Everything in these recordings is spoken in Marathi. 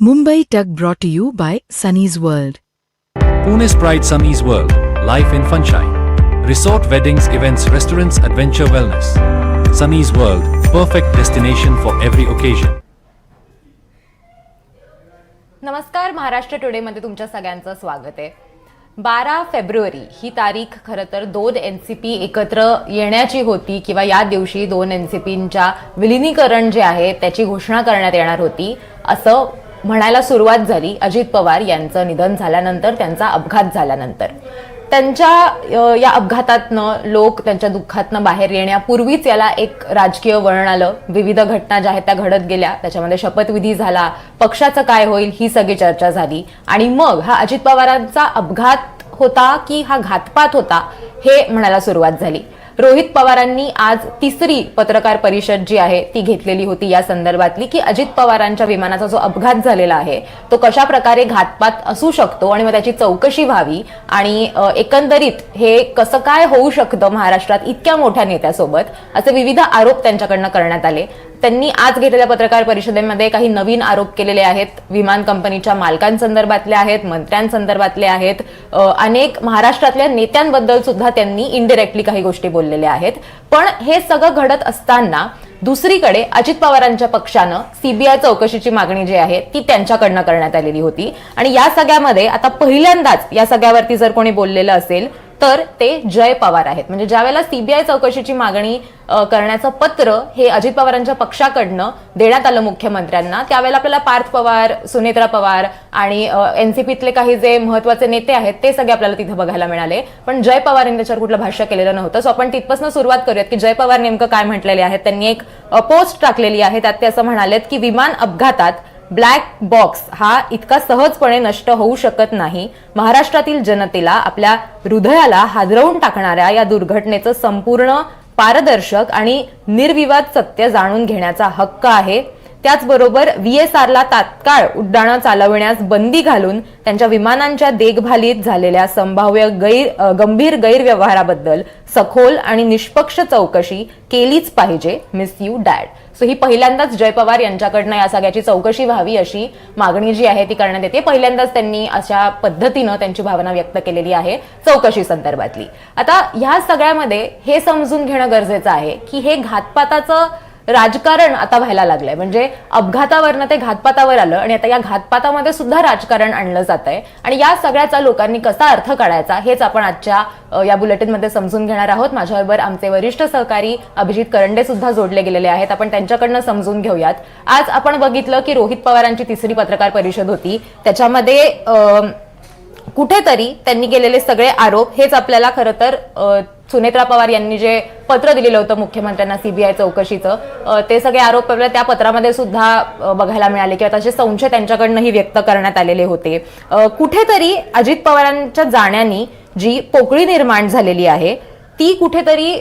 Mumbai Tug brought to you by Sunny's World. Pune's Pride Sunny's World, Life in Funshine. Resort weddings, events, restaurants, adventure wellness. Sunny's World, perfect destination for every occasion. नमस्कार महाराष्ट्र टुडेमध्ये तुमच्या सगळ्यांचं स्वागत आहे बारा फेब्रुवारी ही तारीख खरं तर दोन एन सी पी एकत्र येण्याची होती किंवा या दिवशी दोन एन सी पींच्या विलिनीकरण जे आहे त्याची घोषणा करण्यात येणार होती असं म्हणायला सुरुवात झाली अजित पवार यांचं निधन झाल्यानंतर त्यांचा अपघात झाल्यानंतर. त्यांच्या या अपघातातनं लोक त्यांच्या दुःखातनं बाहेर येण्यापूर्वीच याला एक राजकीय वळण आलं. विविध घटना ज्या आहेत त्या घडत गेल्या. त्याच्यामध्ये शपथविधी झाला. पक्षाचं काय होईल ही सगळी चर्चा झाली. आणि मग हा अजित पवारांचा अपघात होता की हा घातपात होता हे म्हणायला सुरुवात झाली. रोहित पवारांनी आज तिसरी पत्रकार परिषद जी आहे ती घेतलेली होती या संदर्भातली की अजित पवारांच्या विमानाचा जो अपघात झालेला आहे तो कशा प्रकारे घातपात असू शकतो आणि मग त्याची चौकशी व्हावी आणि एकंदरीत हे कसं काय होऊ शकतं महाराष्ट्रात इतक्या मोठ्या नेत्यासोबत असे विविध आरोप त्यांच्याकडनं करण्यात आले. त्यांनी आज घेतलेल्या पत्रकार परिषदेमध्ये काही नवीन आरोप केलेले आहेत. विमान कंपनीच्या मालकांसंदर्भातले आहेत मंत्र्यांसंदर्भातले आहेत. अनेक महाराष्ट्रातल्या नेत्यांबद्दल सुद्धा त्यांनी इनडिरेक्टली काही गोष्टी बोललेल्या आहेत. पण हे सगळं घडत असताना दुसरीकडे अजित पवारांच्या पक्षानं सीबीआय चौकशीची मागणी जी आहे ती त्यांच्याकडनं करण्यात आलेली होती. आणि या सगळ्यामध्ये आता पहिल्यांदाच या सगळ्यावरती जर कोणी बोललेलं असेल तर ते जय पवार आहेत. म्हणजे ज्यावेळेला सीबीआय चौकशीची मागणी करण्याचं पत्र हे अजित पवारांच्या पक्षाकडनं देण्यात आलं मुख्यमंत्र्यांना त्यावेळेला आपल्याला पार्थ पवार सुनेत्रा पवार आणि एनसीपीतले काही जे महत्त्वाचे नेते आहेत ते सगळे आपल्याला तिथे बघायला मिळाले. पण जय पवार यांनी त्याच्यावर कुठलं भाष्य केलेलं नव्हतं. सो आपण तिथपासून सुरुवात करूयात की जय पवार नेमकं काय म्हटलेले आहेत. त्यांनी एक पोस्ट टाकलेली आहे. त्यात ते असं म्हणालेत की विमान अपघातात ब्लॅक बॉक्स हा इतका सहजपणे नष्ट होऊ शकत नाही. महाराष्ट्रातील जनतेला आपल्या हृदयाला हादरवून टाकणाऱ्या या दुर्घटनेचं संपूर्ण पारदर्शक आणि निर्विवाद सत्य जाणून घेण्याचा हक्क आहे. त्याचबरोबर व्ही एस आरला तात्काळ उड्डाणं चालविण्यास बंदी घालून त्यांच्या विमानांच्या देखभालीत झालेल्या संभाव्य गैर गंभीर गैरव्यवहाराबद्दल सखोल आणि निष्पक्ष चौकशी केलीच पाहिजे. Miss you dad. सो ही पहिल्यांदाच जय पवार यांच्याकडनं या सगळ्याची चौकशी व्हावी अशी मागणी जी आहे ती करण्यात येते. पहिल्यांदाच त्यांनी अशा पद्धतीनं त्यांची भावना व्यक्त केलेली आहे चौकशी संदर्भातली. आता ह्या सगळ्यामध्ये हे समजून घेणं गरजेचं आहे की हे घातपाताचं राजकारण आता व्हायला लागलंय. म्हणजे अपघातावरनं ते घातपातावर आलं आणि आता या घातपातामध्ये सुद्धा राजकारण आणलं जात आहे आणि या सगळ्याचा लोकांनी कसा अर्थ काढायचा हेच आपण आजच्या या बुलेटिनमध्ये समजून घेणार आहोत. माझ्याबरोबर आमचे वरिष्ठ सहकारी अभिजित करंडे सुद्धा जोडले गेलेले आहेत. आपण त्यांच्याकडनं समजून घेऊयात. आज आपण बघितलं की रोहित पवारांची तिसरी पत्रकार परिषद होती. त्याच्यामध्ये कुठेतरी त्यांनी केलेले सगळे आरोप हेच आपल्याला खरं तर सुनेत्रा पवार यांनी जे पत्र दिलेलं होतं मुख्यमंत्र्यांना सीबीआय चौकशीचं ते सगळे आरोप आपल्याला त्या पत्रामध्ये सुद्धा बघायला मिळाले किंवा तसे संशय त्यांच्याकडनंही व्यक्त करण्यात आलेले होते. कुठेतरी अजित पवारांच्या जाण्यानी जी पोकळी निर्माण झालेली आहे ती कुठेतरी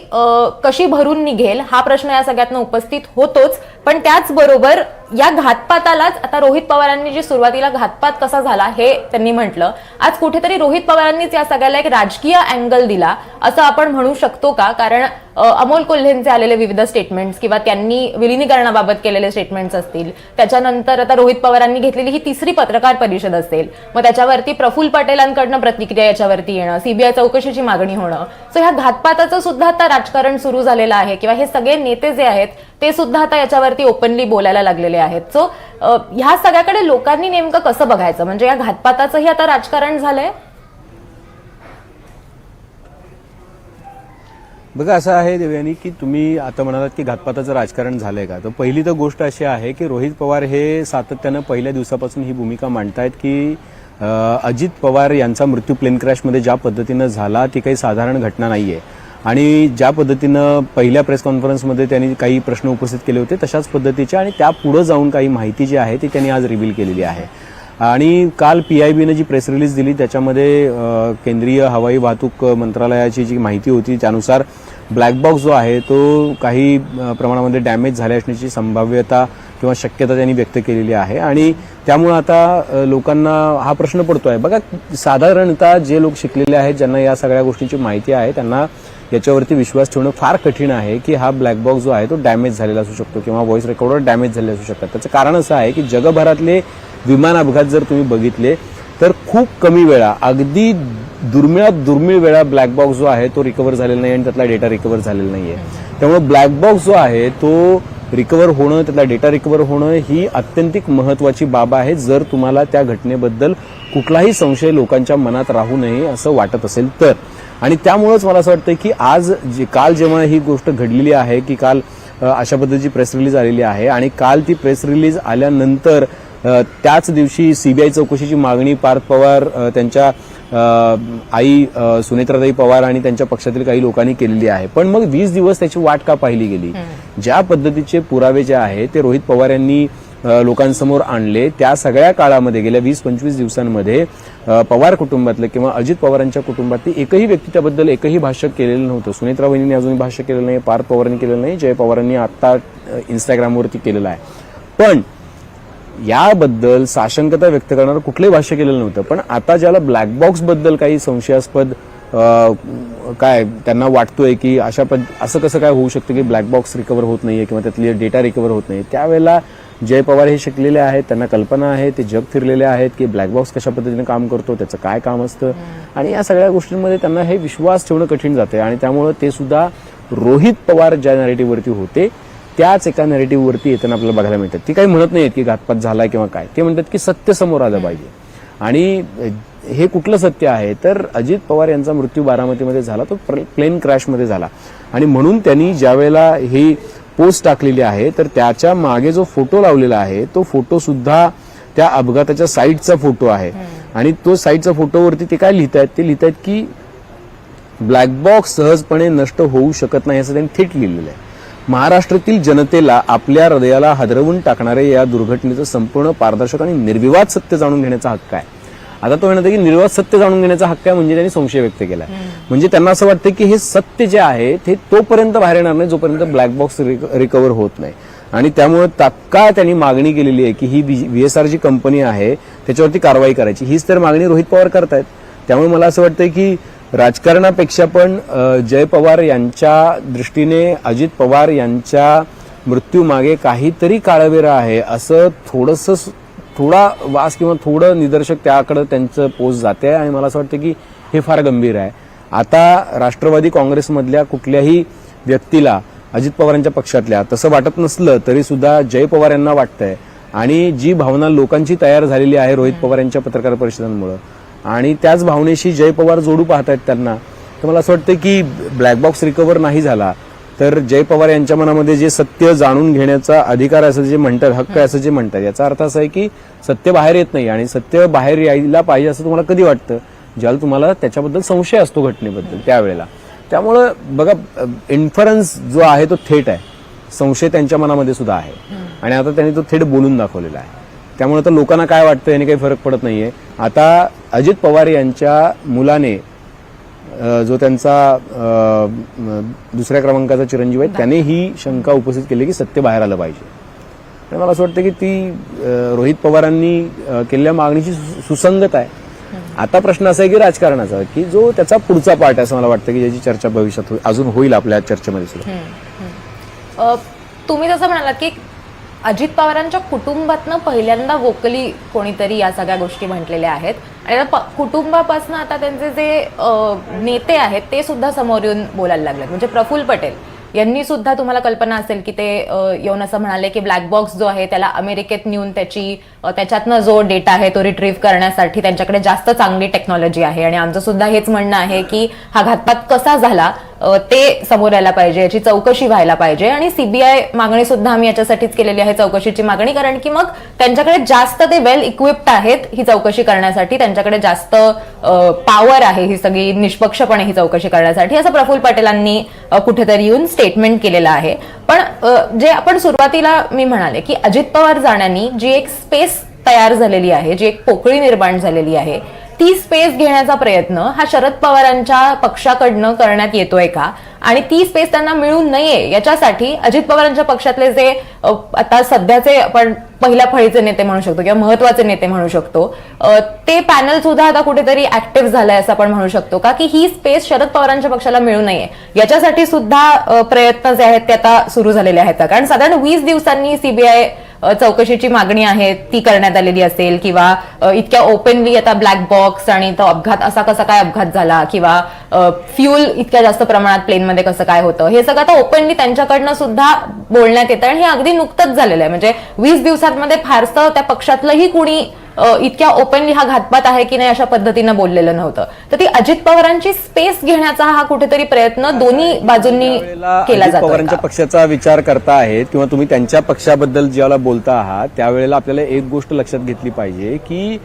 कशी भरून निघेल हा प्रश्न या सगळ्यातनं उपस्थित होतोच. पण त्याचबरोबर या घातपातालाच आता रोहित पवारांनी जी सुरुवातीला घातपात कसा झाला हे त्यांनी म्हटलं. आज कुठेतरी रोहित पवारांनीच या सगळ्याला एक राजकीय अँगल दिला असं आपण म्हणू शकतो का? कारण अमोल कोल्हेंचे आलेले विविध स्टेटमेंट्स किंवा त्यांनी विलिनीकरणाबाबत केलेले स्टेटमेंट्स असतील. त्याच्यानंतर आता रोहित पवारांनी घेतलेली ही तिसरी पत्रकार परिषद असेल. मग त्याच्यावरती प्रफुल्ल पटेलांकडनं प्रतिक्रिया याच्यावरती येणं सीबीआय चौकशीची मागणी होणं. सो ह्या घातपाताचं सुद्धा आता राजकारण सुरू झालेलं आहे किंवा हे सगळे नेते जे आहेत ते सुद्धा आता याच्यावरती ओपनली बोलायला लागलेले आहेत. सो ह्या सगळ्याकडे लोकांनी नेमकं कसं बघायचं? म्हणजे या घातपाताचंही आता राजकारण झालंय? बघा असं आहे देवयानी की तुम्ही आता म्हणालात की घातपाताचं राजकारण झालंय का? तर पहिली तर गोष्ट अशी आहे की रोहित पवार हे सातत्यानं पहिल्या दिवसापासून ही भूमिका मांडतायत की अजित पवार यांचा मृत्यू प्लेन क्रॅशमध्ये ज्या पद्धतीनं झाला ती काही साधारण घटना नाही आहे आणि ज्या पद्धतीनं पहिल्या प्रेस कॉन्फरन्समध्ये त्यांनी काही प्रश्न उपस्थित केले होते तशाच पद्धतीच्या आणि त्या पुढे जाऊन काही माहिती जी आहे ती त्यांनी आज रिव्हील केलेली आहे. आणि काल पी आय बीनं जी प्रेस रिलीज दिली त्याच्यामध्ये केंद्रीय हवाई वाहतूक मंत्रालयाची जी माहिती होती त्यानुसार ब्लॅक बॉक्स जो आहे तो काही प्रमाणामध्ये डॅमेज झाले असण्याची संभाव्यता किंवा शक्यता त्यांनी व्यक्त केलेली आहे. आणि त्यामुळे आता लोकांना हा प्रश्न पडतो आहे बघा साधारणतः जे लोक शिकलेले आहेत ज्यांना या सगळ्या गोष्टीची माहिती आहे त्यांना याच्यावरती विश्वास ठेवणं फार कठीण आहे की हा ब्लॅक बॉक्स जो आहे तो डॅमेज झालेला असू शकतो किंवा व्हॉइस रेकॉर्डर डॅमेज झाले असू शकतात. त्याचं कारण असं आहे की जगभरातले विमान अपघात जर तुम्ही बघितले तर खूप कमी वेळा अगदी दुर्मिळात दुर्मिळ वेळा ब्लॅक बॉक्स जो आहे तो रिकवर झालेला नाही आणि त्यातला डेटा रिकवर झालेला नाही आहे त्यामुळे ब्लॅक बॉक्स जो आहे तो रिकवर होणं त्यातला डेटा रिकवर होणं ही अत्यंतिक महत्वाची बाब आहे. जर तुम्हाला त्या घटनेबद्दल कुठलाही संशय लोकांच्या मनात राहू नये असं वाटत असेल तर. आणि त्यामुळेच मला असं वाटतं की आज जे काल जेव्हा ही गोष्ट घडलेली आहे की काल अशा पद्धतीची प्रेस रिलीज आलेली आहे आणि काल ती प्रेस रिलीज आल्यानंतर त्याच दिवशी सीबीआय चौकशीची मागणी पार्थ पवार त्यांच्या आई सुनेत्राताई पवार आणि त्यांच्या पक्षातील काही लोकांनी केलेली आहे. पण मग वीस दिवस त्याची वाट का पाहिली गेली? ज्या पद्धतीचे पुरावे जे आहे ते रोहित पवार यांनी लोकांसमोर आणले. त्या सगळ्या काळामध्ये गेल्या वीस पंचवीस दिवसांमध्ये पवार कुटुंबातलं किंवा अजित पवारांच्या कुटुंबातली एकही व्यक्ती त्याबद्दल एकही भाष्य केलेलं नव्हतं. सुनेत्रा वहिनीने अजूनही भाष्य केलेलं नाही पार्थ पवारांनी केलेलं नाही जय पवारांनी आत्ता इंस्टाग्रामवरती केलेलं आहे. पण याबद्दल साशंकता व्यक्त करणारं कुठलंही भाष्य केलेलं नव्हतं. पण आता ज्याला ब्लॅक बॉक्सबद्दल काही संशयास्पद काय त्यांना वाटतोय की अशा पद असं कसं काय होऊ शकतं की ब्लॅक बॉक्स रिकवर होत नाहीये किंवा त्यातली डेटा रिकवर होत नाही? त्यावेळेला जय पवार हे शिकलेले आहेत त्यांना कल्पना आहे ते जग फिरलेले आहेत की ब्लॅक बॉक्स कशा पद्धतीने काम करतो त्याचं काय काम असतं. आणि या सगळ्या गोष्टींमध्ये त्यांना हे विश्वास ठेवणं कठीण जाते आणि त्यामुळं ते सुद्धा रोहित पवार ज्या नॅरेटिव्हवरती होते त्याच एका नॅरेटिव्हवरती येताना आपल्याला बघायला मिळतात. ती काही म्हणत नाहीत की घातपात झाला किंवा काय. ते म्हणतात की सत्य समोर आलं पाहिजे. आणि हे कुठलं सत्य आहे? तर अजित पवार यांचा मृत्यू बारामतीमध्ये झाला तो प्लेन क्रॅशमध्ये झाला. आणि म्हणून त्यांनी ज्यावेळेला ही पोस्ट टाकलेली आहे तर त्याच्यामागे जो फोटो लावलेला आहे तो फोटो सुद्धा त्या अपघाताच्या साईडचा फोटो आहे. आणि तो साईडचा फोटोवरती ते काय लिहित आहेत ते लिहित आहेत की ब्लॅक बॉक्स सहजपणे नष्ट होऊ शकत नाही असं त्यांनी थेट लिहिलेलं आहे. महाराष्ट्रातील जनतेला आपल्या हृदयाला हादरवून टाकणाऱ्या या दुर्घटनेचं संपूर्ण पारदर्शक आणि निर्विवाद सत्य जाणून घेण्याचा हक्क आहे. आता तो म्हणत की निर्विवाद सत्य जाणून घेण्याचा हक्क आहे म्हणजे त्यांनी संशय व्यक्त केला म्हणजे त्यांना असं वाटतं की हे सत्य जे आहे ते तोपर्यंत बाहेर येणार नाही जोपर्यंत ब्लॅक बॉक्स रिकवर होत नाही. आणि त्यामुळे तात्काळ त्यांनी मागणी केलेली आहे की ही व्हीएसआर जी कंपनी आहे त्याच्यावरती कारवाई करायची. हीच तर मागणी रोहित पवार करतायत. त्यामुळे मला असं वाटतं की राजकारणापेक्षा पण जय पवार यांच्या दृष्टीने अजित पवार यांच्या मृत्यूमागे काहीतरी काळवेरा आहे असं थोडंसं थोडा वास किंवा थोडं निदर्शक त्याकडं त्यांचं पोच जाते आणि मला असं वाटतं की हे फार गंभीर आहे. आता राष्ट्रवादी काँग्रेसमधल्या कुठल्याही व्यक्तीला अजित पवारांच्या पक्षातल्या तसं वाटत नसलं तरी सुद्धा जय पवार यांना वाटतंय. आणि जी भावना लोकांची तयार झालेली आहे रोहित पवार यांच्या पत्रकार परिषदांमुळे आणि त्याच भावनेशी जय पवार जोडू पाहत आहेत त्यांना तर मला असं वाटतं की ब्लॅक बॉक्स रिकवर नाही झाला. तर जय पवार यांच्या मनामध्ये जे सत्य जाणून घेण्याचा अधिकार असं जे म्हणतात हक्क असं जे म्हणतात याचा अर्थ असा आहे की सत्य बाहेर येत नाही आणि सत्य बाहेर यायला पाहिजे असं तुम्हाला कधी वाटतं? ज्याला तुम्हाला त्याच्याबद्दल संशय असतो घटनेबद्दल त्यावेळेला. त्यामुळं बघा इन्फरन्स जो आहे तो थेट आहे. संशय त्यांच्या मनामध्ये सुद्धा आहे. आणि आता त्यांनी तो थेट बोलून दाखवलेला आहे. त्यामुळे आता लोकांना काय वाटतं याने काही फरक पडत नाहीये. आता अजित पवार यांच्या मुलाने जो त्यांचा दुसऱ्या क्रमांकाचा चिरंजीव आहे त्याने ही शंका उपस्थित केली की सत्य बाहेर आलं पाहिजे. आणि मला असं वाटतं की ती रोहित पवारांनी केलेल्या मागणीची सु- सुसंगत आहे. आता प्रश्न असा आहे की राजकारणाचा की जो त्याचा पुढचा पार्ट आहे असं मला वाटतं की ज्याची चर्चा भविष्यात होईल अजून होईल आपल्या चर्चेमध्ये सुद्धा. तुम्ही जसं म्हणाला की अजित पवारांच्या कुटुंबातनं पहिल्यांदा वोकली कोणीतरी या सगळ्या गोष्टी म्हटलेल्या आहेत. आणि आता कुटुंबापासून आता त्यांचे जे नेते आहेत ते सुद्धा समोर येऊन बोलायला लागलेत. म्हणजे प्रफुल्ल पटेल यांनी सुद्धा तुम्हाला कल्पना असेल की ते येऊन असं म्हणाले की ब्लॅक बॉक्स जो आहे त्याला अमेरिकेत नेऊन त्याची त्याच्यातनं जो डेटा आहे तो रिट्रीव्ह करण्यासाठी त्यांच्याकडे जास्त चांगली टेक्नॉलॉजी आहे. आणि आमचं सुद्धा हेच म्हणणं आहे की हा घातपात कसा झाला ते समोर यायला पाहिजे याची चौकशी व्हायला पाहिजे. आणि सीबीआय मागणी सुद्धा आम्ही याच्यासाठीच केलेली आहे चौकशीची मागणी कारण की मग त्यांच्याकडे जास्त ते वेल इक्विप्ड आहेत ही चौकशी करण्यासाठी. त्यांच्याकडे जास्त पॉवर आहे ही सगळी निष्पक्षपणे ही चौकशी करण्यासाठी. असं प्रफुल्ल पटेलांनी कुठेतरी येऊन स्टेटमेंट केलेलं आहे. पण जे आपण सुरुवातीला मी म्हणाले की अजित पवार जाण्यानी जी एक स्पेस तयार झालेली आहे जी एक पोकळी निर्माण झालेली आहे ती स्पेस घेण्याचा प्रयत्न हा शरद पवारांच्या पक्षाकडनं करण्यात येतोय का? आणि ती स्पेस त्यांना मिळू नये याच्यासाठी अजित पवारांच्या पक्षातले जे आता सध्याचे आपण पहिल्या फळीचे नेते म्हणू शकतो किंवा महत्त्वाचे नेते म्हणू शकतो ते पॅनल सुद्धा आता कुठेतरी ऍक्टिव्ह झालंय असं आपण म्हणू शकतो का? की ही स्पेस शरद पवारांच्या पक्षाला मिळू नये. याच्यासाठी सुद्धा प्रयत्न जे आहेत ते आता सुरू झालेले आहेत. कारण साधारण वीस दिवसांनी सीबीआय चौकशीची मागणी आहे ती करण्यात आलेली असेल किंवा इतक्या ओपनली आता ब्लॅक बॉक्स आणि तो अपघात असा कसा काय अपघात झाला किंवा फ्युल इतक्या जास्त प्रमाणात प्लेनमध्ये कसं काय होतं? हे सगळं आता ओपनली त्यांच्याकडनं सुद्धा बोलण्यात येतं आणि हे अगदी नुकतंच झालेलं आहे. म्हणजे वीस दिवसांमध्ये फारसं त्या पक्षातलंही कुणी इतक्या ओपनली हा घातपात आहे की नाही अशा पद्धतीनं बोललेलं नव्हतं. तर ती अजित पवारांची स्पेस घेण्याचा हा कुठेतरी प्रयत्न दोन्ही बाजूंनी केला अजित जातो पवारांच्या पक्षाचा विचार करता आहेत किंवा तुम्ही त्यांच्या पक्षाबद्दल ज्यावेळेला बोलता आहात त्यावेळेला आपल्याला एक गोष्ट लक्षात घेतली पाहिजे की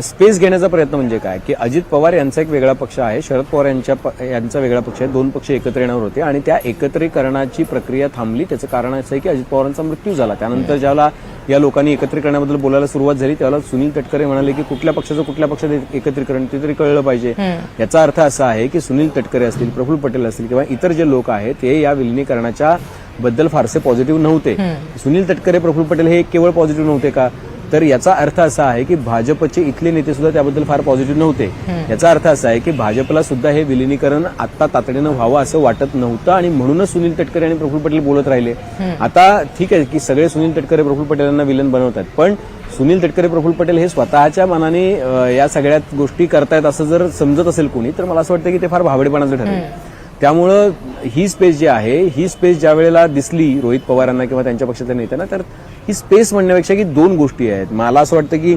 स्पेस घेण्याचा प्रयत्न म्हणजे काय? की अजित पवार यांचा एक वेगळा पक्ष आहे शरद पवार यांच्या यांचा वेगळा पक्ष आहे दोन पक्ष एकत्र येण्यावर होते आणि त्या एकत्रीकरणाची प्रक्रिया थांबली. त्याचं कारण असं आहे की अजित पवारांचा मृत्यू झाला. त्यानंतर ज्याला या लोकांनी एकत्रीकरणाबद्दल बोलायला सुरुवात झाली त्यावेळेला सुनील तटकरे म्हणाले की कुठल्या पक्षाचं कुठल्या पक्षात एकत्रीकरण ते तरी कळलं पाहिजे. याचा अर्थ असा आहे की सुनील तटकरे असतील प्रफुल्ल पटेल असतील किंवा इतर जे लोक आहेत ते या विलिनीकरणाच्या बद्दल फारसे पॉझिटिव्ह नव्हते. सुनील तटकरे प्रफुल्ल पटेल हे केवळ पॉझिटिव्ह नव्हते का? तर याचा अर्थ असा आहे की भाजपचे इथले नेते सुद्धा त्याबद्दल फार पॉझिटिव्ह नव्हते. याचा अर्थ असा आहे की भाजपला सुद्धा हे विलिनीकरण आता तातडीनं व्हावं असं वाटत नव्हतं आणि म्हणूनच सुनील तटकरे आणि प्रफुल्ल पटेल बोलत राहिले. आता ठीक आहे की सगळे सुनील तटकरे प्रफुल्ल पटेलांना विलन बनवतात पण सुनील तटकरे प्रफुल्ल पटेल हे स्वतःच्या मनाने या सगळ्या गोष्टी करतायत असं जर समजत असेल कोणी तर मला असं वाटतं की ते फार भाबडेपणाचं ठरेल. त्यामुळं ही स्पेस जी आहे ही स्पेस ज्या वेळेला दिसली रोहित पवारांना किंवा त्यांच्या पक्षातल्या नेत्यांना तर ही स्पेस म्हणण्यापेक्षा की दोन गोष्टी आहेत. मला असं वाटतं की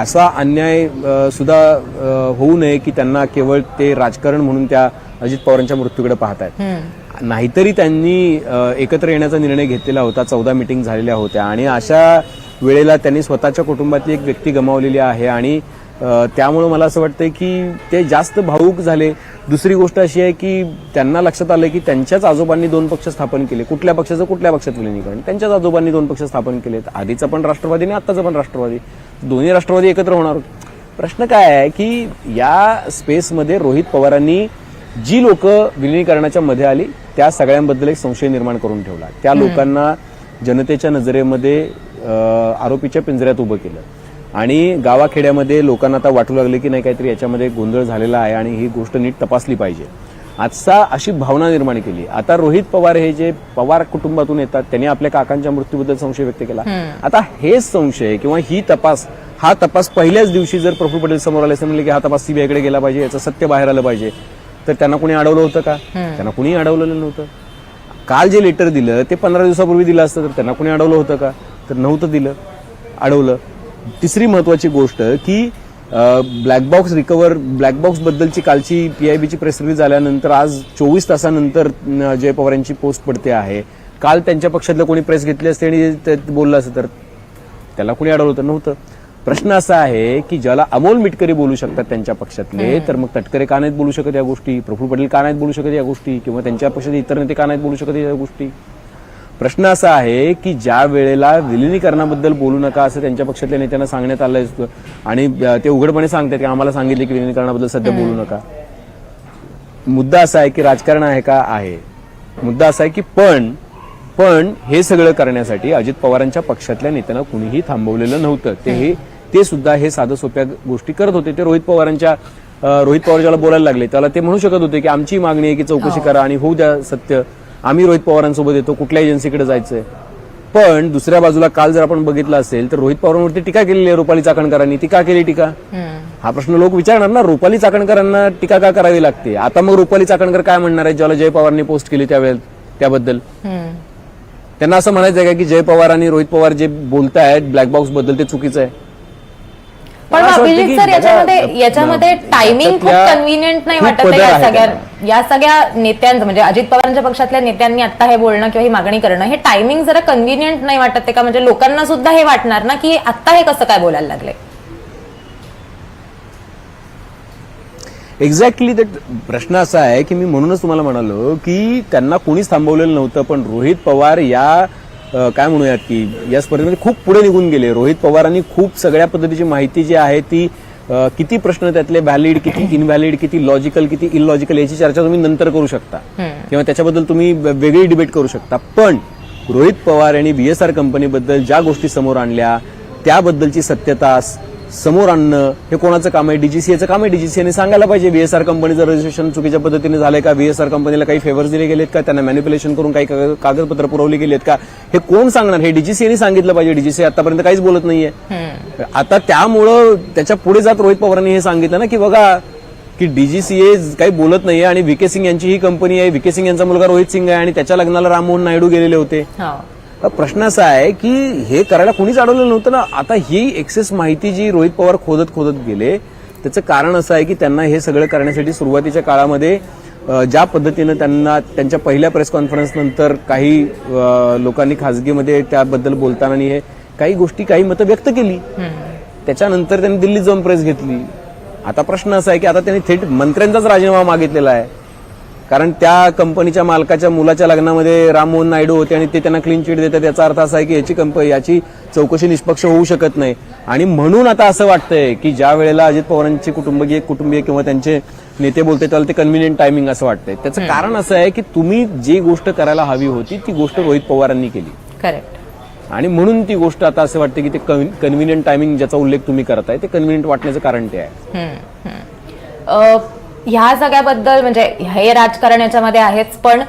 असा अन्याय सुद्धा होऊ नये की त्यांना केवळ ते राजकारण म्हणून त्या अजित पवारांच्या मृत्यूकडे पाहतायत. नाहीतरी त्यांनी एकत्र येण्याचा निर्णय घेतलेला होता चौदा मिटिंग झालेल्या होत्या. आणि अशा वेळेला त्यांनी स्वतःच्या कुटुंबातली एक व्यक्ती गमावलेली आहे आणि त्यामुळं मला असं वाटतंय की ते जास्त भावूक झाले. दुसरी गोष्ट अशी आहे की त्यांना लक्षात आलं की त्यांच्याच आजोबांनी दोन पक्ष स्थापन केले. कुठल्या पक्षाचं कुठल्या पक्षात विलिनीकरण त्यांच्याच आजोबांनी दोन पक्ष स्थापन केलेत. आधीचा पण राष्ट्रवादी आणि आत्ताचा पण राष्ट्रवादी. दोन्ही राष्ट्रवादी एकत्र होणार होते. प्रश्न काय आहे की या स्पेसमध्ये रोहित पवारांनी जी लोक विलिनीकरणाच्या मध्ये आली त्या सगळ्यांबद्दल एक संशय निर्माण करून ठेवला. त्या लोकांना जनतेच्या नजरेमध्ये आरोपीच्या पिंजऱ्यात उभं केलं. आणि गावाखेड्यामध्ये लोकांना आता वाटू लागले की नाही काहीतरी याच्यामध्ये गोंधळ झालेला आहे आणि ही गोष्ट नीट तपासली पाहिजे. आजचा अशी भावना निर्माण केली. आता रोहित पवार हे जे पवार कुटुंबातून येतात त्यांनी आपल्या काकांच्या मृत्यूबद्दल संशय व्यक्त केला. आता हेच संशय किंवा ही तपास हा तपास पहिल्याच दिवशी जर प्रफुल्ल पटेल समोर आले असं म्हणले की हा तपास सीबीआयकडे गेला पाहिजे याचं सत्य बाहेर आलं पाहिजे तर त्यांना कोणी अडवलं होतं का? त्यांना कुणी अडवलेलं नव्हतं. काल जे लेटर दिलं ते पंधरा दिवसापूर्वी दिलं असतं तर त्यांना कोणी अडवलं होतं का? तर नव्हतं दिलं अडवलं. तिसरी महत्वाची गोष्ट की black box recover black box बद्दलची कालची पीआयबीची प्रेस रिलीज झाल्यानंतर आज चोवीस तासानंतर जय पवार यांची पोस्ट पडते आहे. काल त्यांच्या पक्षातलं कोणी प्रेस घेतली असते आणि ते बोललं असतं तर त्याला कोणी अडवलं होतं नव्हतं. प्रश्न असा आहे की ज्याला अमोल मिटकरी बोलू शकतात त्यांच्या पक्षातले तर मग तटकरे का नाहीत बोलू शकत या गोष्टी? प्रफुल्ल पटेल का नाहीत बोलू शकत या गोष्टी? किंवा त्यांच्या पक्षाचे इतर नेते का नाहीत बोलू शकत या गोष्टी? प्रश्न असा आहे की ज्या वेळेला विलिनीकरणाबद्दल बोलू नका असं त्यांच्या पक्षातल्या नेत्यांना सांगण्यात आलंय आणि ते उघडपणे सांगतात की आम्हाला सांगितले की विलिनीकरणाबद्दल सध्या बोलू नका. मुद्दा असा आहे की राजकारण आहे का? आहे. मुद्दा असा आहे की पण पण हे सगळं करण्यासाठी अजित पवारांच्या पक्षातल्या नेत्यांना कुणीही थांबवलेलं नव्हतं. ते हे ते सुद्धा हे साधं सोप्या गोष्टी करत होते. ते रोहित पवारांच्या रोहित पवार ज्याला बोलायला लागले त्याला ते म्हणू शकत होते की आमची मागणी आहे की चौकशी करा आणि होऊ द्या सत्य. आम्ही रोहित पवारांसोबत येतो कुठल्या एजन्सीकडे जायचंय. पण दुसऱ्या बाजूला काल जर आपण बघितलं असेल तर रोहित पवारांवरती टीका केलेली आहे रुपाली चाकणकरांनी. ती का केली टीका? हा प्रश्न लोक विचारणार ना रुपाली चाकणकरांना टीका का करावी लागते? आता मग रुपाली चाकणकर काय म्हणणार आहे ज्याला जय पवारनी पोस्ट केली त्यावेळेस त्याबद्दल? त्यांना असं म्हणायचं आहे का की जय पवार आणि रोहित पवार जे बोलतायत ब्लॅक बॉक्सबद्दल ते चुकीचं आहे? पण अभिजित सर याच्यामध्ये याच्यामध्ये टायमिंग खूप कन्व्हिनियंट नाही वाटत. या सगळ्या. या सगळ्या नेत्यांचं म्हणजे अजित पवारांच्या पक्षातल्या नेत्यांनी आता हे बोलणं किंवा ही मागणी करणं हे टायमिंग जरा कन्व्हिनियंट नाही वाटत आहे का? म्हणजे लोकांना सुद्धा हे वाटणार ना की आता हे कसं काय बोलायला लागले? एक्झॅक्टली ते प्रश्न असा आहे की मी म्हणूनच तुम्हाला म्हणालो की त्यांना कोणीच थांबवलेलं नव्हतं पण रोहित पवार या काय म्हणूयात की या स्पर्धेमध्ये खूप पुढे निघून गेले. रोहित पवारांनी खूप सगळ्या पद्धतीची माहिती जी आहे ती किती प्रश्न त्यातले व्हॅलिड किती इनव्हॅलिड किती लॉजिकल किती इलॉजिकल याची चर्चा तुम्ही नंतर करू शकता. किंवा त्याच्याबद्दल तुम्ही वेगळी डिबेट करू शकता. पण रोहित पवार यांनी बीएसआर कंपनीबद्दल ज्या गोष्टी समोर आणल्या त्याबद्दलची सत्यता समोर आणणं हे कोणाचं काम आहे? डीजीसीएचं काम आहे? डीजीसीएने सांगायला पाहिजे व्हीएसआर कंपनीचं रजिस्ट्रेशन चुकीच्या पद्धतीने झालंय का? व्हीएसआर कंपनीला काही फेवर्स दिले गेलेत का? त्यांना मॅन्युप्युलेशन करून काही कागद- कागदपत्र पुरवली गेलेत का? हे कोण सांगणार? हे डीजीसीएने सांगितलं पाहिजे. डीजीसी आतापर्यंत काहीच बोलत नाहीये. आता त्यामुळं त्याच्या पुढे जात रोहित पवारांनी हे सांगितलं ना की बघा की डीजीसीए काही बोलत नाहीये आणि व्हीके सिंग यांची ही कंपनी आहे. व्हीके सिंग यांचा मुलगा रोहित सिंग आहे आणि त्याच्या लग्नाला राममोहन नायडू गेलेले होते. हो. प्रश्न असा आहे की हे करायला कोणीच अडवलेलं नव्हतं ना. आता ही एक्सेस माहिती जी रोहित पवार खोदत खोदत गेले त्याचं कारण असं आहे की त्यांना हे सगळं करण्यासाठी सुरुवातीच्या काळामध्ये ज्या पद्धतीनं त्यांना त्यांच्या पहिल्या प्रेस कॉन्फरन्स नंतर काही लोकांनी खासगीमध्ये त्याबद्दल बोलताना आणि हे काही गोष्टी काही मतं व्यक्त केली. त्याच्यानंतर त्यांनी दिल्लीत जाऊन प्रेस घेतली. आता प्रश्न असा आहे की आता त्यांनी थेट मंत्र्यांचाच राजीनामा मागितलेला आहे. कारण त्या कंपनीच्या मालकाच्या मुलाच्या लग्नामध्ये राममोहन नायडू होते आणि ते त्यांना क्लीन चिट देतात. याचा अर्थ असा आहे की याची कंपनी याची चौकशी निष्पक्ष होऊ शकत नाही. आणि म्हणून आता असं वाटतंय की ज्या वेळेला अजित पवारांचे कुटुंबीय कुटुंबीय किंवा त्यांचे नेते बोलते त्याला ते कन्व्हिनियंट टायमिंग असं वाटतंय. त्याचं कारण असं आहे की तुम्ही जी गोष्ट करायला हवी होती ती गोष्ट रोहित पवारांनी केली. करेक्ट आणि म्हणून ती गोष्ट आता असं वाटतं की ते कन्व्हिनियंट टायमिंग ज्याचा उल्लेख तुम्ही करताय ते कन्व्हिनियंट वाटण्याचं कारण ते आहे. ह्या सगळ्याबद्दल म्हणजे हे राजकारण याच्यामध्ये आहेच पण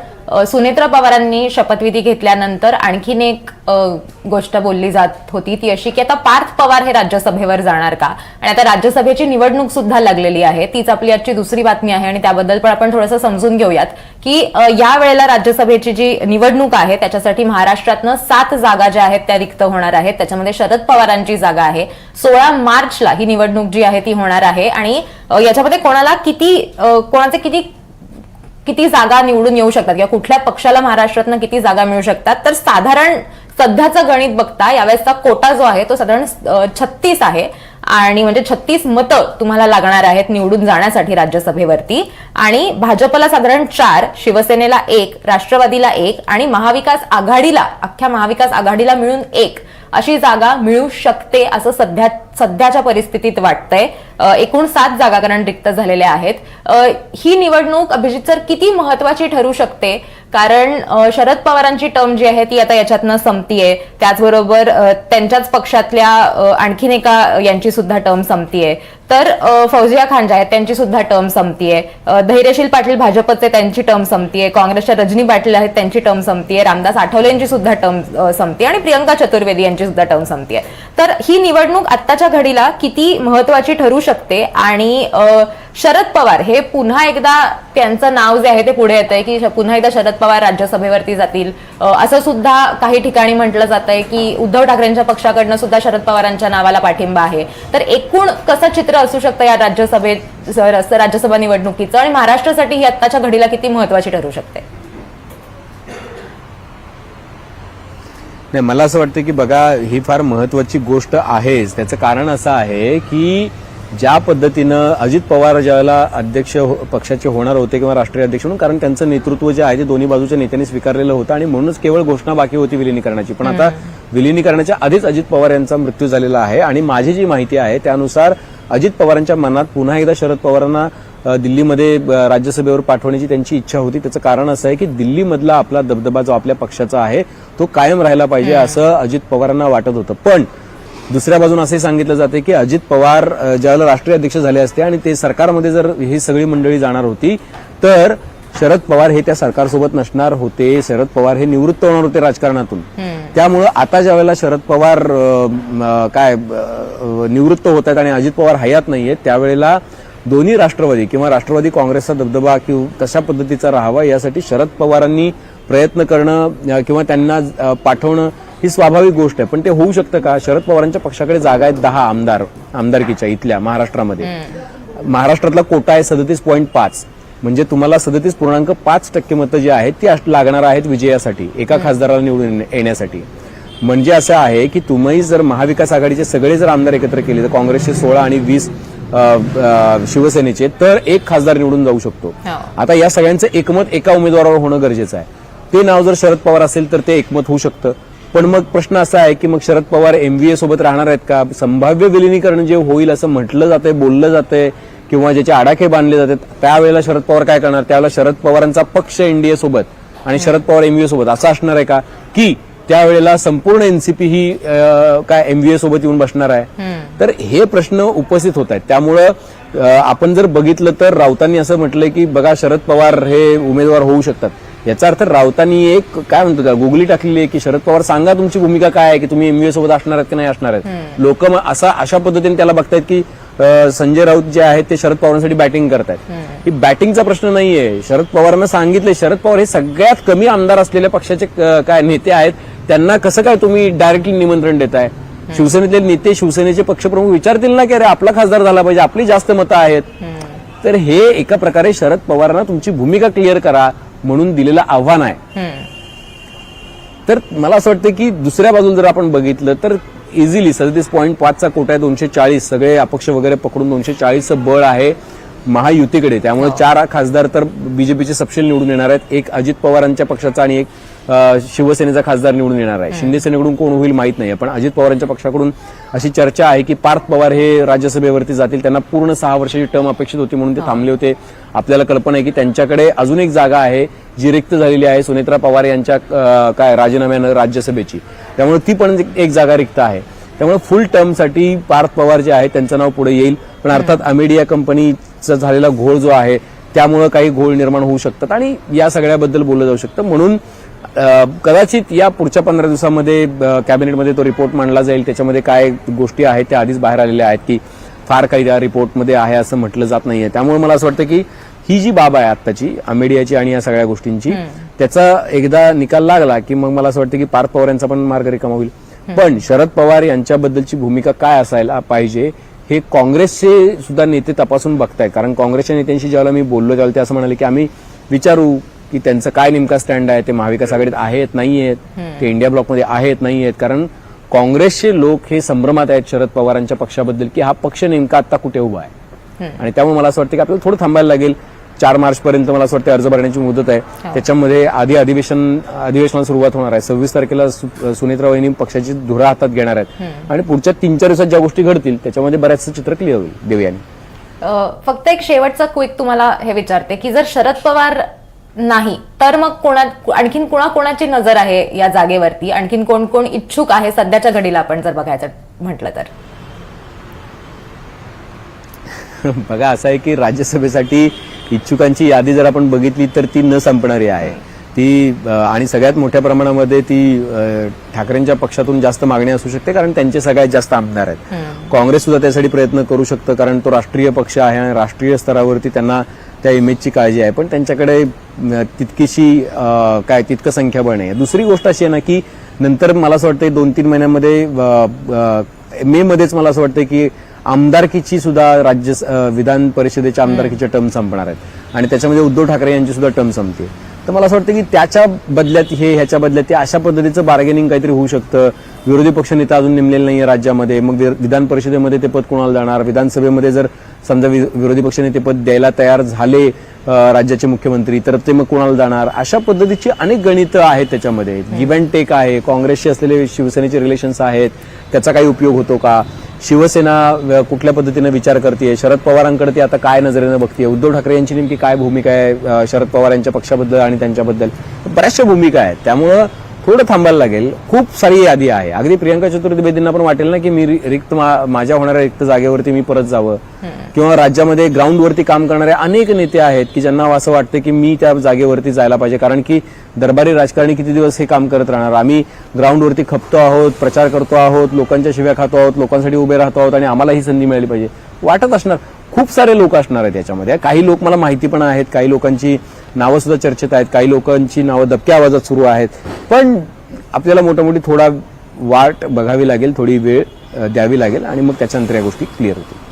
सुनेत्र पवारांनी शपथविधी घेतल्यानंतर आणखीन एक गोष्ट बोलली जात होती ती अशी की आता पार्थ पवार हे राज्यसभेवर जाणार का? आणि आता राज्यसभेची निवडणूक सुद्धा लागलेली आहे. तीच आपली आजची दुसरी बातमी आहे आणि त्याबद्दल पण आपण थोडंसं समजून घेऊयात की या वेळेला राज्यसभेची जी निवडणूक आहे त्याच्यासाठी महाराष्ट्रातनं सात जागा ज्या आहेत त्या रिक्त होणार आहेत. त्याच्यामध्ये शरद पवारांची जागा आहे. सोळा मार्चला ही निवडणूक जी आहे ती होणार आहे. आणि याच्यामध्ये कोणाला किती कोणाचे किती किती जागा निवडून येऊ शकतात किंवा कुठल्या पक्षाला महाराष्ट्रातनं किती जागा मिळू शकतात. तर साधारण सध्याचं गणित बघता यावेळेसचा कोटा जो आहे तो साधारण छत्तीस आहे. आणि म्हणजे छत्तीस मतं तुम्हाला लागणार आहेत निवडून जाण्यासाठी राज्यसभेवरती. आणि भाजपला साधारण चार शिवसेनेला एक राष्ट्रवादीला एक आणि महाविकास आघाडीला अख्ख्या महाविकास आघाडीला मिळून एक. अशी जागा मिळू शकते असं सध्या सध्याच्या परिस्थितीत वाटतंय. एकूण सात जागा कारण रिक्त झालेल्या आहेत. ही निवडणूक अभिजित सर किती महत्वाची ठरू शकते? कारण शरद पवारांची टर्म जी आहे ती आता याच्यातनं संपतीये. त्याचबरोबर त्यांच्याच पक्षातल्या आणखीन एका यांची सुद्धा टर्म संपतीये. तर फौजिया खान ज्या आहेत त्यांची सुद्धा टर्म संपतीये. धैर्यशील पाटील भाजपचे त्यांची टर्म संपतीये. काँग्रेसच्या रजनी पाटील आहेत त्यांची टर्म संपतीये. रामदास आठवले यांची सुद्धा टर्म संपतीये. आणि प्रियंका चतुर्वेदी यांची सुद्धा टर्म संपतीये. तर ही निवडणूक आत्ताच्या घडीला किती महत्वाची ठरू शकते? आणि शरद पवार हे पुन्हा एकदा त्यांचं नाव जे आहे ते पुढे येत आहे की पुन्हा एकदा शरद पवार राज्यसभेवरती जातील. असं सुद्धा काही ठिकाणी म्हटलं जात आहे की उद्धव ठाकरेंच्या पक्षाकडनं सुद्धा शरद पवारांच्या नावाला पाठिंबा आहे. तर एकूण कसं चित्र असू शकतं या राज्यसभेत राज्यसभा निवडणुकीचं आणि महाराष्ट्रासाठी ही आत्ताच्या घडीला किती महत्वाची ठरू शकते? नाही मला असं वाटतं की बघा ही फार महत्वाची गोष्ट आहेच. त्याचं कारण असं आहे की ज्या पद्धतीनं अजित पवार ज्यावेळेला अध्यक्ष हो- पक्षाचे होणार होते किंवा राष्ट्रीय अध्यक्ष म्हणून कारण त्यांचं नेतृत्व जे आहे ते दोन्ही बाजूच्या नेत्यांनी स्वीकारलेलं होतं आणि म्हणूनच केवळ घोषणा बाकी होती विलिनीकरणाची. पण आता विलिनीकरणाच्या आधीच अजित पवार यांचा मृत्यू झालेला आहे आणि माझी जी माहिती आहे त्यानुसार अजित पवारांच्या मनात पुन्हा एकदा शरद पवारांना दिल्लीमध्ये राज्यसभेवर पाठवण्याची त्यांची इच्छा होती. त्याचं कारण असं आहे की दिल्लीमधला आपला दबदबा जो आपल्या पक्षाचा आहे तो कायम राहायला पाहिजे असं अजित पवारांना वाटत होतं. पण दुसऱ्या बाजून असे सांगितलं जाते की अजित पवार ज्यावेळेला राष्ट्रीय अध्यक्ष झाले असते आणि ते सरकारमध्ये जर ही सगळी मंडळी जाणार होती तर शरद पवार हे त्या सरकारसोबत नसणार होते. शरद पवार हे निवृत्त होणार होते राजकारणातून. त्यामुळं आता ज्या वेळेला शरद पवार काय निवृत्त होत आहेत आणि अजित पवार हयात नाहीयेत त्यावेळेला दोन्ही राष्ट्रवादी किंवा राष्ट्रवादी काँग्रेसचा दबदबा किंवा तशा पद्धतीचा राहावा यासाठी शरद पवारांनी प्रयत्न करणं किंवा त्यांना पाठवणं ही स्वाभाविक गोष्ट आहे. पण ते होऊ शकतं का? शरद पवारांच्या पक्षाकडे जागा आहेत दहा आमदार आमदारकीच्या इथल्या महाराष्ट्रामध्ये. महाराष्ट्रातला कोटा आहे सदतीस पॉईंट पाच. म्हणजे तुम्हाला सदतीस पूर्णांक पाच टक्के मतं जी आहेत ती लागणार आहेत विजयासाठी एका खासदाराला निवडून येण्या- येण्यासाठी. म्हणजे असं आहे की तुम्ही जर महाविकास आघाडीचे सगळे जर आमदार एकत्र केले तर काँग्रेसचे सोळा आणि वीस शिवसेनेचे तर एक खासदार निवडून जाऊ शकतो. हो. आता या सगळ्यांचं एकमत एका उमेदवारावर होणं गरजेचं आहे. ते नाव जर शरद पवार असेल तर ते एकमत होऊ शकतं. पण मग प्रश्न असा आहे की मग शरद पवार एमव्हीए सोबत राहणार आहेत का? संभाव्य विलिनीकरण जे होईल असं म्हटलं जातंय बोललं जातंय किंवा ज्याचे आडाखे बांधले जातात त्यावेळेला शरद पवार काय करणार? त्यावेळेला शरद पवारांचा पक्ष एनडीए सोबत आणि शरद पवार एमव्हीए सोबत. असं असणार आहे का? की त्यावेळेला संपूर्ण एनसीपी ही काय एमव्हीए सोबत येऊन बसणार आहे? तर हे प्रश्न उपस्थित होत आहेत. त्यामुळं आपण जर बघितलं तर राऊतांनी असं म्हटलंय की बघा शरद पवार हे उमेदवार होऊ शकतात. याचा अर्थ राऊतांनी एक काय म्हणतो त्या गुगली टाकलेली आहे की शरद पवार सांगा तुमची भूमिका काय आहे की तुम्ही एमव्हीए सोबत असणार आहेत की नाही असणार आहेत. लोक असा अशा पद्धतीने त्याला बघतायत की संजय राऊत जे आहेत ते शरद पवारांसाठी बॅटिंग करतायत. ही बॅटिंगचा प्रश्न नाहीये. शरद पवारांना सांगितले शरद पवार हे सगळ्यात कमी आमदार असलेल्या पक्षाचे काय नेते आहेत त्यांना कसं काय तुम्ही डायरेक्टली निमंत्रण देताय? शिवसेनेतले नेते शिवसेनेचे पक्षप्रमुख विचारतील ना की अरे आपला खासदार झाला पाहिजे आपली जास्त मतं आहेत. तर हे एका प्रकारे शरद पवारांना तुमची भूमिका क्लिअर करा. म्हणून दिलेलं आव्हान आहे. तर मला असं वाटतं की दुसऱ्या बाजूला जर आपण बघितलं तर इझिली सदतीस पॉईंट पाचचा कोटा आहे दोनशे चाळीस सगळे अपक्ष वगैरे पकडून दोनशे चाळीसचं बळ आहे महायुतीकडे. त्यामुळे चार खासदार तर बीजेपीचे सपशेल निवडून येणार आहेत. एक अजित पवारांच्या पक्षाचा आणि एक शिवसेनेचा खासदार निवडून येणार आहे. शिंदे सेनेकडून कोण होईल माहीत नाही पण अजित पवारांच्या पक्षाकडून अशी चर्चा आहे की पार्थ पवार हे राज्यसभेवरती जातील. त्यांना पूर्ण सहा वर्षाची टर्म अपेक्षित होती म्हणून ते थांबले होते. आपल्याला कल्पना आहे की त्यांच्याकडे अजून एक जागा आहे जी रिक्त झालेली आहे सुनेत्रा पवार यांच्या काय राजीनाम्यानं राज्यसभेची. त्यामुळे ती पण एक- जागा रिक्त आहे. त्यामुळे फुल टर्मसाठी पार्थ पवार जे आहे त्यांचं नाव पुढे येईल. पण अर्थात अमेडिया कंपनीचा झालेला घोळ जो आहे त्यामुळे काही घोळ निर्माण होऊ शकतात. आणि या सगळ्याबद्दल बोललं जाऊ शकतं. म्हणून कदाचित या पुढच्या पंधरा दिवसामध्ये कॅबिनेटमध्ये तो रिपोर्ट मांडला जाईल. त्याच्यामध्ये काय गोष्टी आहेत त्या आधीच बाहेर आलेल्या आहेत की फार काही त्या रिपोर्टमध्ये आहे असं म्हटलं जात नाहीये. त्यामुळे मला असं वाटतं की ही जी बाब आहे आत्ताची अमेडियाची आणि या सगळ्या गोष्टींची त्याचा एकदा निकाल लागला की मग मला असं वाटतं की पार्थ पवार यांचा पण मार्ग रिकामा होईल. पण शरद पवार यांच्याबद्दलची भूमिका काय असायला पाहिजे हे काँग्रेसचे सुद्धा नेते तपासून बघताय कारण काँग्रेसच्या नेत्यांशी ज्यावेळेला मी बोललो त्यावेळेला ते असं म्हणाले की आम्ही विचारू की त्यांचं काय नेमका स्टँड आहे ते महाविकास आघाडीत आहेत नाही आहेत ते इंडिया ब्लॉकमध्ये आहेत नाही आहेत कारण काँग्रेसचे लोक हे संभ्रमात आहेत शरद पवारांच्या पक्षाबद्दल की हा पक्ष नेमका आता कुठे उभा आहे. आणि त्यामुळे मला असं वाटतं की आपल्याला थोडं थांबायला लागेल. चार मार्च पर्यंत मला असं वाटतं अर्ज भरण्याची मुदत आहे. त्याच्यामध्ये आधी अधिवेशन अधिवेशनाला सुरुवात होणार आहे. सव्वीस तारखेला सुनेत्रा वहिनी पक्षाची धुरा हातात घेणार आहेत. आणि पुढच्या तीन चार दिवसात ज्या गोष्टी घडतील त्याच्यामध्ये बऱ्याचचं चित्र क्लिअर होईल. देवयानी. फक्त एक शेवटचा क्विक तुम्हाला हे विचारते की जर शरद पवार नाही. तर मग कोणा आणखीन कोणा कोणाची नजर आहे या जागेवरती? आणखीन कोण कोण इच्छुक आहे सध्याच्या घडीला आपण जर बघायचं म्हटलं तर? बघा असं आहे की राज्यसभेसाठी इच्छुकांची यादी जर आपण बघितली तर ती न संपणारी आहे. ती आणि सगळ्यात मोठ्या प्रमाणामध्ये ती ठाकरेंच्या पक्षातून जास्त मागणी असू शकते कारण त्यांचे सगळ्यात जास्त आमदार आहेत. काँग्रेस सुद्धा त्यासाठी प्रयत्न करू शकतं कारण तो राष्ट्रीय पक्ष आहे आणि राष्ट्रीय स्तरावरती त्यांना त्या इमेजची काळजी आहे. पण त्यांच्याकडे तितकीशी काय तितकं संख्याबळ नाही आहे. दुसरी गोष्ट अशी आहे ना की नंतर मला असं वाटतं दोन तीन महिन्यामध्ये मे मध्येच मला असं वाटतं की आमदारकीची सुद्धा राज्य विधान परिषदेच्या आमदारकीच्या टर्म संपणार आहेत. आणि त्याच्यामध्ये उद्धव ठाकरे यांची सुद्धा टर्म संपते तर मला असं वाटतं की त्याच्या बदल्यात हे ह्याच्या बदल्यात ते अशा पद्धतीचं बार्गेनिंग काहीतरी होऊ शकतं. विरोधी पक्षनेता अजून नेमलेला नाहीये राज्यामध्ये. मग विधान परिषदेमध्ये ते पद कोणाला जाणार? विधानसभेमध्ये जर समजा विरोधी पक्षनेते पद द्यायला तयार झाले राज्याचे मुख्यमंत्री तर ते मग कोणाला जाणार? अशा पद्धतीची अनेक गणितं आहेत त्याच्यामध्ये. गिव्ह अँड टेक आहे काँग्रेसशी असलेले शिवसेनेचे रिलेशन्स आहेत त्याचा काही उपयोग होतो का? शिवसेना कुठल्या पद्धतीने विचार करते शरद पवारांकडे ती आता काय नजरेनं बघते उद्धव ठाकरे यांची नेमकी काय भूमिका आहे शरद पवार यांच्या पक्षाबद्दल आणि त्यांच्याबद्दल? बऱ्याचशा भूमिका आहेत. त्यामुळं थोडं थांबायला लागेल. खूप सारी यादी आहे. अगदी प्रियंका चतुर्वेदींना पण वाटेल ना की मी रिक्त माझ्या होणाऱ्या रिक्त जागेवरती मी परत जावं. किंवा राज्यामध्ये ग्राउंडवरती काम करणारे अनेक नेते आहेत की ज्यांना असं वाटतं की मी त्या जागेवरती जायला पाहिजे. कारण की दरबारी राजकारणी किती दिवस हे काम करत राहणार? आम्ही ग्राउंडवरती खपतो आहोत प्रचार करतो आहोत लोकांच्या शिव्या खातो आहोत लोकांसाठी उभे राहतो आहोत आणि आम्हाला ही संधी मिळाली पाहिजे. वाटत असणार. खूप सारे लोक असणार आहेत याच्यामध्ये. काही लोक मला माहिती पण आहेत. काही लोकांची नावं सुद्धा चर्चेत आहेत. काही लोकांची नावं दबक्या आवाजात सुरू आहेत. पण आपल्याला मोठमोठी थोडा वाट बघावी लागेल थोडी वेळ द्यावी लागेल आणि मग त्याच्यानंतर या गोष्टी क्लिअर होतील.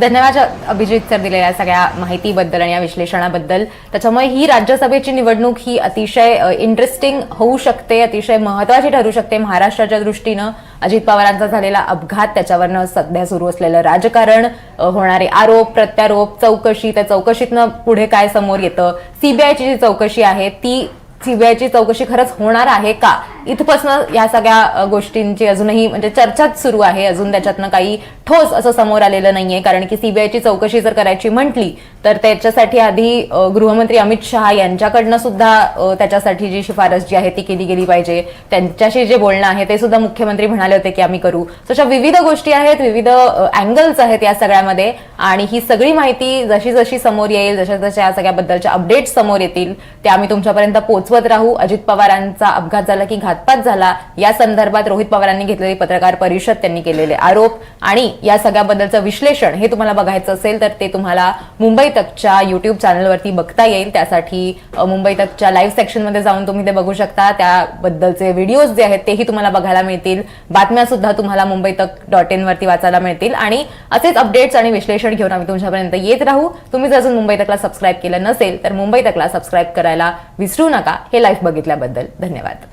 धन्यवाद अभिजित सर दिलेल्या सगळ्या माहितीबद्दल आणि या विश्लेषणाबद्दल. त्याच्यामुळे ही राज्यसभेची निवडणूक ही अतिशय इंटरेस्टिंग होऊ शकते अतिशय महत्वाची ठरू शकते. महाराष्ट्राच्या दृष्टीनं अजित पवारांचा झालेला अपघात त्याच्यावरनं सध्या सुरू असलेलं राजकारण होणारे आरोप प्रत्यारोप चौकशी त्या चौकशीतनं पुढे काय समोर येतं? सीबीआयची जी चौकशी आहे ती सीबीआयची चौकशी खरंच होणार आहे का? इथपासनं या सगळ्या गोष्टींची अजूनही म्हणजे चर्चाच सुरू आहे. अजून त्याच्यातनं काही ठोस असं समोर आलेलं नाहीये. कारण की सीबीआयची चौकशी जर करायची म्हटली तर त्याच्यासाठी आधी गृहमंत्री अमित शहा यांच्याकडनं सुद्धा त्याच्यासाठी जी शिफारस जी आहे ती केली गेली पाहिजे. त्यांच्याशी जे बोलणं आहे ते सुद्धा मुख्यमंत्री म्हणाले होते की आम्ही करू. तशा विविध गोष्टी आहेत विविध अँगल्स आहेत या सगळ्यामध्ये. आणि ही सगळी माहिती जशी जशी समोर येईल जशा जशा या सगळ्याबद्दलच्या अपडेट्स समोर येतील त्या आम्ही तुमच्यापर्यंत पोहोचवत राहू. अजित पवारांचा अपघात झाला की घातपात झाला या संदर्भात रोहित पवारांनी घेतलेली पत्रकार परिषद त्यांनी केलेले आरोप. आणि या सगळ्याबद्दलचं विश्लेषण हे तुम्हाला बघायचं असेल तर ते तुम्हाला मुंबई तकच्या युट्यूब चॅनलवरती बघता येईल. त्यासाठी मुंबई तकच्या लाईव्ह सेक्शनमध्ये जाऊन तुम्ही ते बघू शकता. त्याबद्दलचे व्हिडिओज जे आहेत तेही तुम्हाला बघायला मिळतील. बातम्या सुद्धा तुम्हाला मुंबई तक डॉट इन वरती वाचायला मिळतील. आणि असेच अपडेट्स आणि विश्लेषण घेऊन आम्ही तुमच्यापर्यंत येत राहू. तुम्ही जर अजून मुंबई तकला सबस्क्राईब केलं नसेल तर मुंबई तकला सबस्क्राईब करायला विसरू नका. हे लाईव्ह बघितल्याबद्दल धन्यवाद.